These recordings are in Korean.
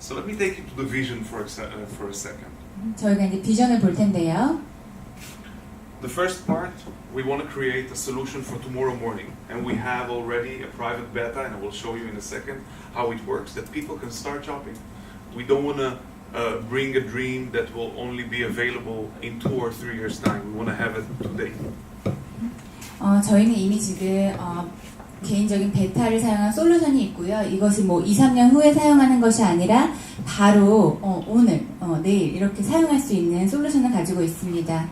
So let me take you to the vision for a, se- uh, for a second. 저희가 이제 비전을 볼 텐데요. The first part, we want to create a solution for tomorrow morning, and we have already a private beta, and I will show you in a second how it works. That people can start shopping. We don't want to uh, bring a dream that will only be available in two or three years' time. We want to have it today. 어, 저희는 이미 지금 어, 개인적인 베타를 사용한 솔루션이 있고요. 이것이 뭐 2, 3년 후에 사용하는 것이 아니라 바로 어, 오늘, 어, 내일 이렇게 사용할 수 있는 솔루션을 가지고 있습니다.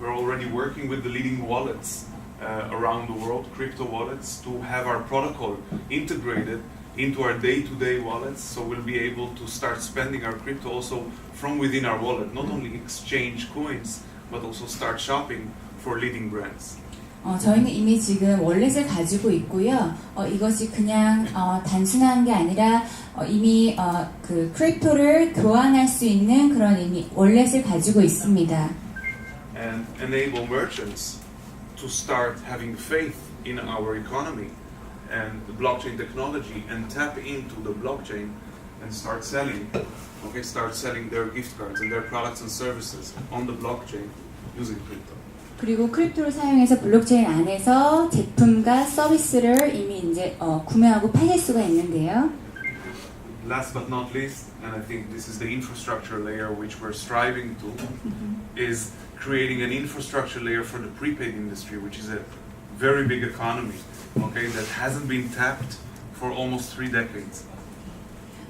We're already working with the leading wallets uh, around the world, crypto wallets, to have our protocol integrated into our day-to-day wallets, so we'll be able to start spending our crypto also from within our wallet, not only exchange coins, but also start shopping for leading brands. 어, 저희는 이미 지금 월렛을 가지고 있고요. 어, 이것이 그냥 어, 단순한 게 아니라 어, 이미 어, 그 크립토를 교환할 수 있는 그런 이미 월렛을 가지고 있습니다. and enable merchants to start having faith in our economy and blockchain technology and tap into the blockchain and start selling okay start selling their gift cards and their products and services on the blockchain using crypto 그리고 크립토를 사용해서 블록체인 안에서 제품과 서비스를 이미 이제 어, 구매하고 팔릴 수가 있는데요. last but not least and i think this is the infrastructure layer which we're striving to is creating an infrastructure layer for the prepaid industry which is a very big economy okay that hasn't been tapped for almost three decades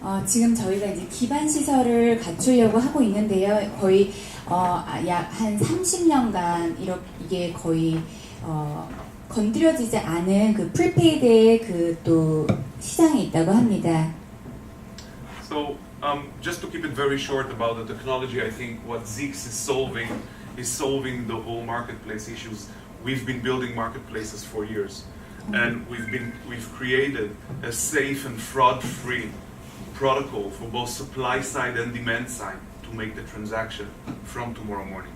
어, 지금 저희가 이제 기반 시설을 갖추려고 하고 있는데요. 거의 어, 약한 30년간 이렇게 이게 거의 어, 건드려지지 않은 그 프리페이드의 그 또 시장이 있다고 합니다. So, um, just to keep it very short about the technology, I think what Zeeks is solving is solving the whole marketplace issues. We've been building marketplaces for years, and we've been we've created a safe and fraud-free protocol for both supply side and demand side to make the transaction from tomorrow morning.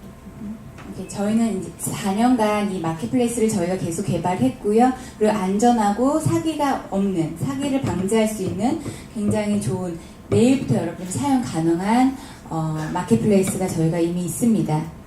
이렇게 저희는 이제 4년간 이 마켓플레이스를 저희가 계속 개발했고요. 그리고 안전하고 사기가 없는 사기를 방지할 수 있는 굉장히 좋은 내일부터 여러분 사용 가능한 어, 마켓플레이스가 저희가 이미 있습니다.